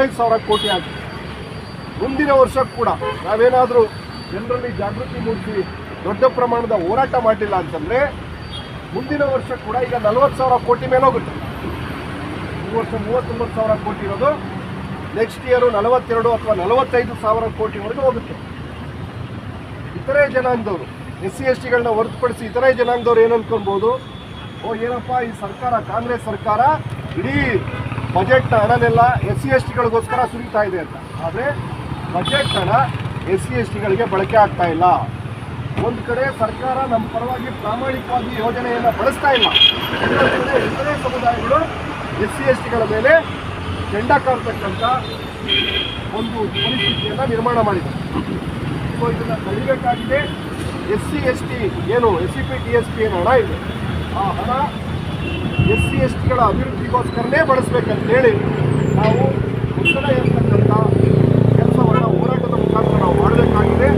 ಹದಿನೈದು ಸಾವಿರ ಕೋಟಿ ಆಗಿದೆ. ಮುಂದಿನ ವರ್ಷ ಕೂಡ ನಾವೇನಾದರೂ ಜನರಲ್ಲಿ ಜಾಗೃತಿ ಮೂಡಿಸಿ ದೊಡ್ಡ ಪ್ರಮಾಣದ ಹೋರಾಟ ಮಾಡಿಲ್ಲ ಅಂತಂದರೆ ಮುಂದಿನ ವರ್ಷ ಕೂಡ ಈಗ ನಲವತ್ತು ಸಾವಿರ ಕೋಟಿ ಮೇಲೆ ಹೋಗುತ್ತೆ. ಈ ವರ್ಷ ಮೂವತ್ತೊಂಬತ್ತು ಸಾವಿರ ಕೋಟಿ ಇರೋದು ನೆಕ್ಸ್ಟ್ ಇಯರು ನಲವತ್ತೆರಡು ಅಥವಾ ನಲವತ್ತೈದು ಸಾವಿರ ಕೋಟಿವರೆಗೂ ಹೋಗುತ್ತೆ. ಇತರೆ ಜನಾಂಗದವರು, ಎಸ್ ಸಿ ಎಸ್ ಟಿಗಳನ್ನ ಹೊರತುಪಡಿಸಿ ಇತರೆ ಜನಾಂಗದವ್ರು ಏನು ಅನ್ಕೊಳ್ಬೋದು, ಓ ಏನಪ್ಪ ಈ ಸರ್ಕಾರ, ಕಾಂಗ್ರೆಸ್ ಸರ್ಕಾರ, ಇಡೀ ಬಜೆಟ್ನ ಹಣನೆಲ್ಲ ಎಸ್ ಸಿ ಎಸ್ ಟಿಗಳಿಗೋಸ್ಕರ ಸುರಿತಾ ಇದೆ ಅಂತ. ಆದರೆ ಬಜೆಟ್ ಹಣ ಎಸ್ ಸಿ ಎಸ್ ಟಿಗಳಿಗೆ ಬಳಕೆ ಆಗ್ತಾ ಇಲ್ಲ. ಒಂದು ಕಡೆ ಸರ್ಕಾರ ನಮ್ಮ ಪರವಾಗಿ ಪ್ರಾಮಾಣಿಕವಾಗಿ ಯೋಜನೆಯನ್ನು ಬಳಸ್ತಾ ಇಲ್ಲ. ಇತರೆ ಸಮುದಾಯಗಳು ಎಸ್ ಸಿ ಎಸ್ ಟಿಗಳ ಮೇಲೆ ಕೆಂಡ ಕಾರ್ತಕ್ಕಂಥ ಒಂದು ಪರಿಸ್ಥಿತಿಯನ್ನು ನಿರ್ಮಾಣ ಮಾಡಿದೆ ಸೊ ಇದನ್ನು ತಡಿಬೇಕಾಗಿದೆ. ಎಸ್ ಸಿ ಎಸ್ ಟಿ ಏನು S C P T S P ಏನು ಹಣ ಇದೆ. ಆ ಹಣ ಎಸ್ ಸಿ ಎಸ್ ಟಿಗಳ ಅಭಿವೃದ್ಧಿಗೋಸ್ಕರನೇ ಬಳಸಬೇಕಂತ ಹೇಳಿ ನಾವು ಒತ್ತಡ ಇರ್ತಕ್ಕಂಥ ಕೆಲಸವನ್ನು ಹೋರಾಟದ ಮುಖಾಂತರ ನಾವು ಮಾಡಬೇಕಾಗಿದೆ.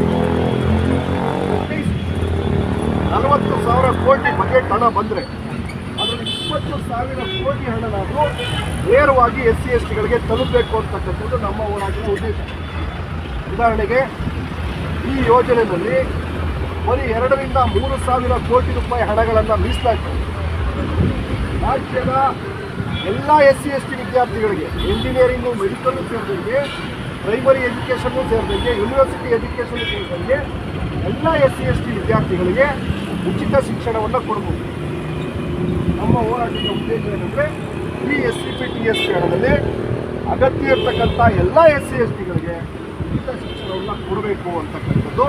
ನಲವತ್ತು ಸಾವಿರ ಕೋಟಿ ಬಜೆಟ್ ಹಣ ಬಂದರೆ ಅದರಲ್ಲಿ ಇಪ್ಪತ್ತು ಸಾವಿರ ಕೋಟಿ ಹಣನಾದರೂ ನೇರವಾಗಿ ಎಸ್ ಸಿ ಎಸ್ ಟಿಗಳಿಗೆ ತಲುಪಬೇಕು ಅಂತಕ್ಕಂಥದ್ದು ನಮ್ಮ ಹೋರಾಟದ ಉದ್ದೇಶ. ಉದಾಹರಣೆಗೆ ಈ ಯೋಜನೆಯಲ್ಲಿ ಬರೀ ಎರಡರಿಂದ ಮೂರು ಸಾವಿರ ಕೋಟಿ ರೂಪಾಯಿ ಹಣಗಳನ್ನು ಮೀಸಲಾಗ್ತದೆ. ರಾಜ್ಯದ ಎಲ್ಲ ಎಸ್ ಸಿ ಎಸ್ ಟಿ ವಿದ್ಯಾರ್ಥಿಗಳಿಗೆ ಇಂಜಿನಿಯರಿಂಗು ಮೆಡಿಕಲ್ ಸೇರಿದಂಗೆ ಪ್ರೈಮರಿ ಎಜುಕೇಷನ್ನು ಸೇರಿದಂಗೆ ಯೂನಿವರ್ಸಿಟಿ ಎಜುಕೇಷನ್ ಸೇರಿದಂಗೆ ಎಲ್ಲ ಎಸ್ ಸಿ ಎಸ್ ಟಿ ವಿದ್ಯಾರ್ಥಿಗಳಿಗೆ ಉಚಿತ ಶಿಕ್ಷಣವನ್ನು ಕೊಡಬಹುದು ನಮ್ಮ ಹೋರಾಟದ ಉದ್ದೇಶ ಏನಂದರೆ, ಈ S C P T S P ಹಣದಲ್ಲಿ ಅಗತ್ಯ ಇರತಕ್ಕಂಥ ಎಲ್ಲ ಎಸ್ ಸಿ ಎಸ್ ಟಿಗಳಿಗೆ ಉಚಿತ ಶಿಕ್ಷಣವನ್ನು ಕೊಡಬೇಕು ಅಂತಕ್ಕಂಥದ್ದು.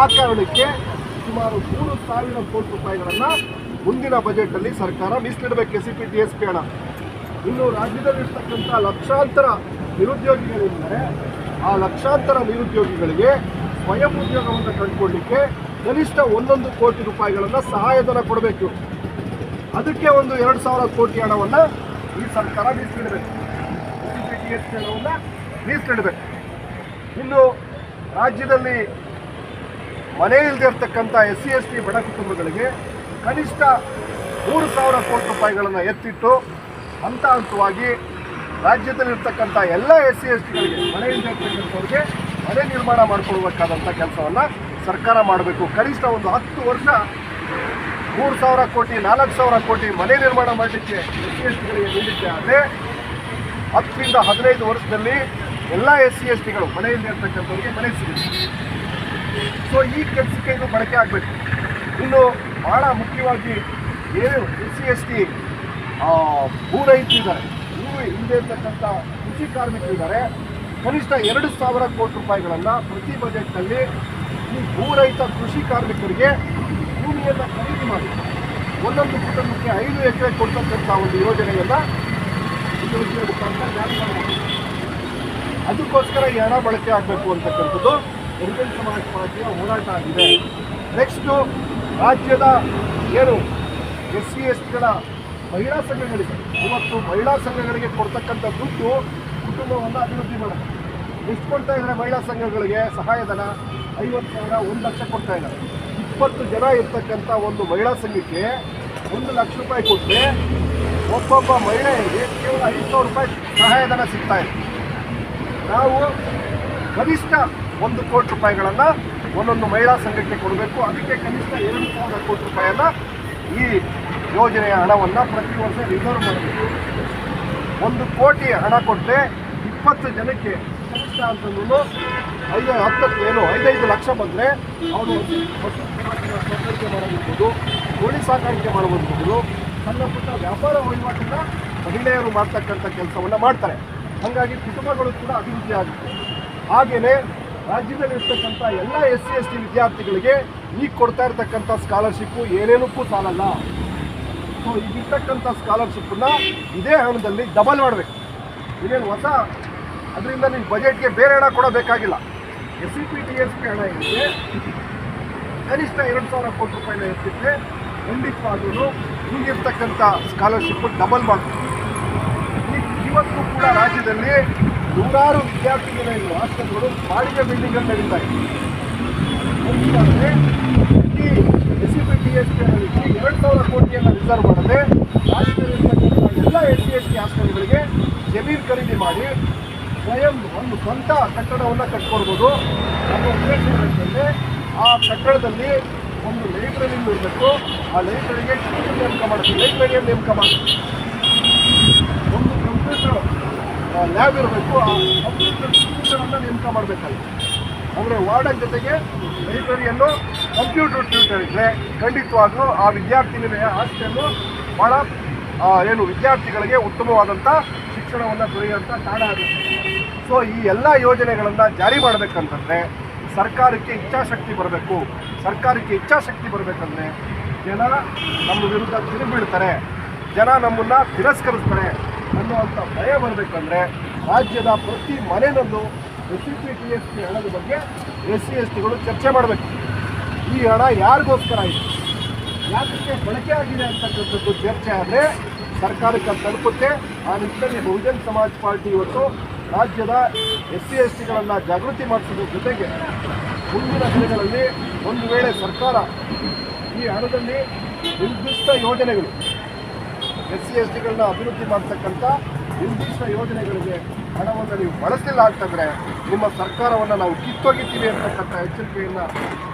ಆ ಕಾರಣಕ್ಕೆ ಸುಮಾರು ಮೂರು ಸಾವಿರ ಕೋಟಿ ರೂಪಾಯಿಗಳನ್ನು ಮುಂದಿನ ಬಜೆಟಲ್ಲಿ ಸರ್ಕಾರ ಮೀಸಲಿಡಬೇಕು S C P T S P ಹಣ ಇನ್ನು ರಾಜ್ಯದಲ್ಲಿರ್ತಕ್ಕಂಥ ಲಕ್ಷಾಂತರ ನಿರುದ್ಯೋಗಿಗಳಿದ್ದಾರೆ. ಆ ಲಕ್ಷಾಂತರ ನಿರುದ್ಯೋಗಿಗಳಿಗೆ ಸ್ವಯಂ ಉದ್ಯೋಗವನ್ನು ಕಂಡುಕೊಳ್ಳಿಕ್ಕೆ ಕನಿಷ್ಠ ಒಂದೊಂದು ಕೋಟಿ ರೂಪಾಯಿಗಳನ್ನು ಸಹಾಯಧನ ಕೊಡಬೇಕು. ಅದಕ್ಕೆ ಒಂದು ಎರಡು ಸಾವಿರ ಕೋಟಿ ಹಣವನ್ನು ಈ ಸರ್ಕಾರ ಮೀಸಲಿಡಬೇಕು. ಟಿ ಎಸ್ ಹಣವನ್ನು ಮೀಸಲಿಡಬೇಕು. ಇನ್ನು ರಾಜ್ಯದಲ್ಲಿ ಮನೆ ಇಲ್ಲದೆ ಇರ್ತಕ್ಕಂಥ ಎಸ್ ಸಿ ಎಸ್ ಟಿ ಬಡ ಕುಟುಂಬಗಳಿಗೆ ಕನಿಷ್ಠ ಮೂರು ಸಾವಿರ ಕೋಟಿ ರೂಪಾಯಿಗಳನ್ನು ಎತ್ತಿಟ್ಟು ಹಂತ ಹಂತವಾಗಿ ರಾಜ್ಯದಲ್ಲಿರ್ತಕ್ಕಂಥ ಎಲ್ಲ ಎಸ್ ಸಿ, ಎಸ್ ಟಿಗಳಿಗೆ ಮನೆಯಿಂದ ಇರ್ತಕ್ಕಂಥವ್ರಿಗೆ ಮನೆ ನಿರ್ಮಾಣ ಮಾಡಿಕೊಡ್ಬೇಕಾದಂಥ ಕೆಲಸವನ್ನು ಸರ್ಕಾರ ಮಾಡಬೇಕು. ಕನಿಷ್ಠ ಒಂದು ಹತ್ತು ವರ್ಷ ಮೂರು ಸಾವಿರ ಕೋಟಿ, ನಾಲ್ಕು ಸಾವಿರ ಕೋಟಿ ಮನೆ ನಿರ್ಮಾಣ ಮಾಡಲಿಕ್ಕೆ ಎಸ್ ಸಿ, ಎಸ್ ಟಿಗಳಿಗೆ ನೀಡಿದ್ದೆ ಆದರೆ ಹತ್ತರಿಂದ ಹದಿನೈದು ವರ್ಷದಲ್ಲಿ ಎಲ್ಲ ಎಸ್ ಸಿ, ಎಸ್ ಟಿಗಳು ಮನೆಯಲ್ಲಿ ಇರ್ತಕ್ಕಂಥವ್ರಿಗೆ ಮನೆ ಸಿಗುತ್ತೆ. ಸೊ ಈ ಕೆಲಸಕ್ಕೆ ಇದು ಬಳಕೆ ಆಗಬೇಕು. ಇನ್ನು ಬಹಳ ಮುಖ್ಯವಾಗಿ ಏನು ಎಸ್ ಸಿ ಎಸ್ ಟಿ ಭೂ ರೈತರಿದ್ದಾರೆ ಭೂಮಿ ಹಿಂದೆ ಇರ್ತಕ್ಕಂಥ ಕೃಷಿ ಕಾರ್ಮಿಕರಿದ್ದಾರೆ ಕನಿಷ್ಠ ಎರಡು ಸಾವಿರ ಕೋಟಿ ರೂಪಾಯಿಗಳನ್ನು ಪ್ರತಿ ಬಜೆಟ್ನಲ್ಲಿ ಈ ಭೂ ರೈತ ಕೃಷಿ ಕಾರ್ಮಿಕರಿಗೆ ಭೂಮಿಯನ್ನು ಖರೀದಿ ಮಾಡಿ. ಒಂದೊಂದು ಕುಟುಂಬಕ್ಕೆ ಐದು ಎಕರೆ ಕೊಡ್ತಕ್ಕಂಥ ಒಂದು ಯೋಜನೆಯನ್ನು ಅದಕ್ಕೋಸ್ಕರ ಈ ಹಣ ಬಳಕೆ ಆಗಬೇಕು ಅಂತಕ್ಕಂಥದ್ದು ಬಹುಜನ ಸಮಾಜ ಪಾರ್ಟಿಯ ಹೋರಾಟ ಆಗಿದೆ. ನೆಕ್ಸ್ಟು ರಾಜ್ಯದ ಏನು ಎಸ್ ಸಿ ಎಸ್ ಟಿಗಳ ಮಹಿಳಾ ಸಂಘಗಳಿಗೆ, ಇವತ್ತು ಮಹಿಳಾ ಸಂಘಗಳಿಗೆ ಕೊಡ್ತಕ್ಕಂಥ ದುಡ್ಡು ಕುಟುಂಬವನ್ನು ಅಭಿವೃದ್ಧಿ ಮಾಡೋದು ಎಷ್ಟು ಕೊಡ್ತಾ ಇದ್ದಾರೆ ಮಹಿಳಾ ಸಂಘಗಳಿಗೆ? ಸಹಾಯಧನ ಐವತ್ತು ಸಾವಿರ, ಒಂದು ಲಕ್ಷ ಕೊಡ್ತಾ ಇದ್ದಾರೆ. ಇಪ್ಪತ್ತು ಜನ ಇರ್ತಕ್ಕಂಥ ಒಂದು ಮಹಿಳಾ ಸಂಘಕ್ಕೆ ಒಂದು ಲಕ್ಷ ರೂಪಾಯಿ ಕೊಟ್ಟರೆ ಒಬ್ಬೊಬ್ಬ ಮಹಿಳೆಯರಿಗೆ ಕೇವಲ ಐದು ಸಾವಿರ ರೂಪಾಯಿ ಸಹಾಯಧನ ಸಿಗ್ತಾ ಇದೆ. ನಾವು ಕನಿಷ್ಠ ಒಂದು ಕೋಟಿ ರೂಪಾಯಿಗಳನ್ನು ಒಂದೊಂದು ಮಹಿಳಾ ಸಂಘಕ್ಕೆ ಕೊಡಬೇಕು. ಅದಕ್ಕೆ ಕನಿಷ್ಠ ಎರಡು ಸಾವಿರ ಕೋಟಿ ರೂಪಾಯಿಯನ್ನು ಈ ಯೋಜನೆಯ ಹಣವನ್ನು ಪ್ರತಿ ವರ್ಷ ರಿಸರ್ವ್ ಮಾಡಬೇಕು. ಒಂದು ಕೋಟಿ ಹಣ ಕೊಟ್ಟರೆ ಇಪ್ಪತ್ತು ಜನಕ್ಕೆ ಕನಿಷ್ಠ ಅಂತಂದ್ರೂ ಐದು ಹತ್ತು ಏನು, ಐದೈದು ಲಕ್ಷ ಬಂದರೆ ಅವರು ಪಶು ಸಾಕಾಣಿಕೆ ಮಾಡಬಹುದು, ಕೋಳಿ ಸಾಕಾಣಿಕೆ ಮಾಡಬಹುದು. ಸಣ್ಣ ಪುಟ್ಟ ವ್ಯಾಪಾರ ವಹಿವಾಟಿನ ಮಹಿಳೆಯರು ಮಾಡ್ತಕ್ಕಂಥ ಕೆಲಸವನ್ನು ಮಾಡ್ತಾರೆ. ಹಾಗಾಗಿ ಕುಟುಂಬಗಳು ಕೂಡ ಅಭಿವೃದ್ಧಿ ಆಗುತ್ತೆ. ಹಾಗೆಯೇ ರಾಜ್ಯದಲ್ಲಿರ್ತಕ್ಕಂಥ ಎಲ್ಲ ಎಸ್ ಸಿ ಎಸ್ ಟಿ ವಿದ್ಯಾರ್ಥಿಗಳಿಗೆ ಈಗ ಕೊಡ್ತಾ ಇರ್ತಕ್ಕಂಥ ಸ್ಕಾಲರ್ಶಿಪ್ಪು ಏನೇನಕ್ಕೂ ಸಾಲಲ್ಲ. ಸೊ ಈಗಿರ್ತಕ್ಕಂಥ ಸ್ಕಾಲರ್ಶಿಪ್ಪನ್ನ ಇದೇ ಹಣದಲ್ಲಿ ಡಬಲ್ ಮಾಡಬೇಕು. ಇದೇನು ಹೊಸ, ಅದರಿಂದ ನೀವು ಬಜೆಟ್ಗೆ ಬೇರೆ ಹಣ ಕೊಡಬೇಕಾಗಿಲ್ಲ S C P, T, S, P ಹಣ ಏನಿದೆ ಕನಿಷ್ಠ ಎರಡು ಸಾವಿರ ಕೋಟಿ ರೂಪಾಯಿನ ಎತ್ತಿದ್ರೆ ಖಂಡಿತವಾಗ್ಲೂ ಈಗಿರ್ತಕ್ಕಂಥ ಸ್ಕಾಲರ್ಶಿಪ್ಪು ಡಬಲ್ ಮಾಡಬೇಕು. ಇವತ್ತು ಕೂಡ ರಾಜ್ಯದಲ್ಲಿ ನೂರಾರು ವಿದ್ಯಾರ್ಥಿ ನಿಲಯಗಳು ಹಾಸ್ಟೆಲ್ಗಳು ಬಾಡಿಗೆ ಬಿಲ್ಡಿಂಗ್ ಅಂತ ನಡೀತಾ ಇದೆ S C P T S P ಎರಡು ಸಾವಿರ ಕೋಟಿಯನ್ನು ರಿಸರ್ವ್ ಮಾಡದೆ ರಾಜ್ಯದಲ್ಲಿರ್ತಕ್ಕಂಥ ಎಲ್ಲ ಎಸ್ ಸಿ ಎಸ್ ಟಿ ಹಾಸ್ಟೆಲ್ಗಳಿಗೆ ಜಮೀನು ಖರೀದಿ ಮಾಡಿ ಸ್ವಯಂ ಒಂದು ಸ್ವಂತ ಕಟ್ಟಡವನ್ನು ಕಟ್ಕೊಡ್ಬೋದು. ನಮ್ಮ ಉದ್ದೇಶ ಏನಂತಂದರೆ ಆ ಕಟ್ಟಡದಲ್ಲಿ ಒಂದು ಲೈಬ್ರರಿ ಇರಬೇಕು. ಆ ಲೈಬ್ರರಿಗೆ ಟೀಚರ್ ನೇಮಕ ಮಾಡಬೇಕು ಲೈಬ್ರರಿಯನ್ನು ನೇಮಕ ಮಾಡಬೇಕು ಒಂದು ಕಂಪ್ಯೂಟರ್ ಲ್ಯಾಬ್ ಇರಬೇಕು ಆ ಕಂಪ್ಯೂಟರ್ ಟ್ಯೂಟರನ್ನು ನೇಮಕ ಮಾಡಬೇಕಾಗಿತ್ತು. ಅಂದರೆ ವಾರ್ಡನ್ ಜೊತೆಗೆ ಲೈಬ್ರರಿಯನ್ನು ಕಂಪ್ಯೂಟರ್ ಟ್ಯೂಟರ್ ಇದ್ದರೆ ಖಂಡಿತವಾಗ್ಲೂ ಆ ವಿದ್ಯಾರ್ಥಿನಿಯ ಆಸ್ತಿಯನ್ನು ಆ, ಏನು ವಿದ್ಯಾರ್ಥಿಗಳಿಗೆ ಉತ್ತಮವಾದಂಥ ಶಿಕ್ಷಣವನ್ನು ದೊರೆಯುವಂಥ ಕಾರಣ ಆಗುತ್ತೆ ಸೊ ಈ ಎಲ್ಲ ಯೋಜನೆಗಳನ್ನು ಜಾರಿ ಮಾಡಬೇಕಂತಂದರೆ ಸರ್ಕಾರಕ್ಕೆ ಇಚ್ಛಾಶಕ್ತಿ ಬರಬೇಕು. ಸರ್ಕಾರಕ್ಕೆ ಇಚ್ಛಾಶಕ್ತಿ ಬರಬೇಕಂದ್ರೆ ಜನ ನಮ್ಮ ವಿರುದ್ಧ ತಿರುಗಿಬಿಡ್ತಾರೆ. ಜನ ನಮ್ಮನ್ನು ತಿರಸ್ಕರಿಸ್ತಾರೆ. ಅನ್ನುವಂಥ ಭಯ ಬರಬೇಕಂದ್ರೆ ರಾಜ್ಯದ ಪ್ರತಿ ಮನೆಯಲ್ಲೂ S C P, T S T ಹಣದ ಬಗ್ಗೆ ಎಸ್ ಸಿ, ಎಸ್ ಟಿಗಳು ಚರ್ಚೆ ಮಾಡಬೇಕು. ಈ ಹಣ ಯಾರಿಗೋಸ್ಕರ ಇದೆ? ಯಾತಕ್ಕೆ ಬಳಕೆ ಆಗಿದೆ ಅಂತಕ್ಕಂಥದ್ದು ಚರ್ಚೆ ಆದರೆ ಸರ್ಕಾರಕ್ಕೆ ಅದು ತಲುಪುತ್ತೆ. ಆ ನಿಟ್ಟಿನಲ್ಲಿ ಬಹುಜನ್ ಸಮಾಜ್ ಪಾರ್ಟಿ ಇವತ್ತು ರಾಜ್ಯದ ಎಸ್ ಸಿ, ಎಸ್ ಟಿಗಳನ್ನು ಜಾಗೃತಿ ಮಾಡಿಸೋದ್ರ ಜೊತೆಗೆ ಮುಂದಿನ ದಿನಗಳಲ್ಲಿ ಒಂದು ವೇಳೆ ಸರ್ಕಾರ ಈ ಹಣದಲ್ಲಿ ನಿರ್ದಿಷ್ಟ ಯೋಜನೆಗಳು ಎಸ್ ಸಿ ಎಸ್ ಟಿಗಳನ್ನ ಅಭಿವೃದ್ಧಿ ಮಾಡ್ತಕ್ಕಂಥ ನಿರ್ದಿಷ್ಟ ಯೋಜನೆಗಳಿಗೆ ಹಣವನ್ನು ನೀವು ಬಳಸಲಿಲ್ಲ ಅಂತಂದರೆ ನಿಮ್ಮ ಸರ್ಕಾರವನ್ನು ನಾವು ಕಿತ್ತೊಗಿತೀವಿ ಅಂತಕ್ಕಂಥ ಎಚ್ಚರಿಕೆಯನ್ನು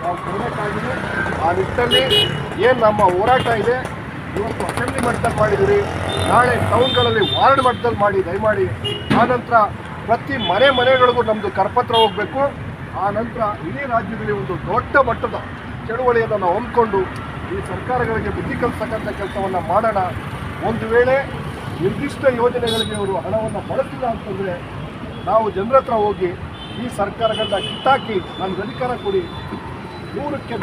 ನಾವು ಕೊಡಬೇಕಾಗಿದೆ. ಆ ನಿಟ್ಟಿನಲ್ಲಿ ಏನು ನಮ್ಮ ಹೋರಾಟ ಇದೆ, ಇವತ್ತು ಅಸೆಂಬ್ಲಿ ಮಟ್ಟದಲ್ಲಿ ಮಾಡಿದ್ದೀರಿ, ನಾಳೆ ಟೌನ್ಗಳಲ್ಲಿ ವಾರ್ಡ್ ಮಟ್ಟದಲ್ಲಿ ಮಾಡಿ, ದಯಮಾಡಿ ಆನಂತರ ಪ್ರತಿ ಮನೆ ಮನೆಗಳಿಗೂ ನಮ್ಮದು ಕರಪತ್ರ ಹೋಗಬೇಕು. ಆ ನಂತರ ಇಡೀ ರಾಜ್ಯದಲ್ಲಿ ಒಂದು ದೊಡ್ಡ ಮಟ್ಟದ ಚಳುವಳಿಯನ್ನು ನಾವು ಹೊಂದ್ಕೊಂಡು ಈ ಸರ್ಕಾರಗಳಿಗೆ ಬುದ್ಧಿ ಕಲಿಸ್ತಕ್ಕಂಥ ಕೆಲಸವನ್ನು ಮಾಡೋಣ. ಒಂದು ವೇಳೆ ನಿರ್ದಿಷ್ಟ ಯೋಜನೆಗಳಿಗೆ ಅವರು ಹಣವನ್ನು ಬಳಸಿಲ್ಲ ಅಂತಂದರೆ ನಾವು ಜನರ ಹತ್ರ ಹೋಗಿ ಈ ಸರ್ಕಾರಗಳನ್ನ ಕಿತ್ತಾಕಿ ನಮ್ಗೆ ಅಧಿಕಾರ ಕೊಡಿ, ನೂರಕ್ಕೆ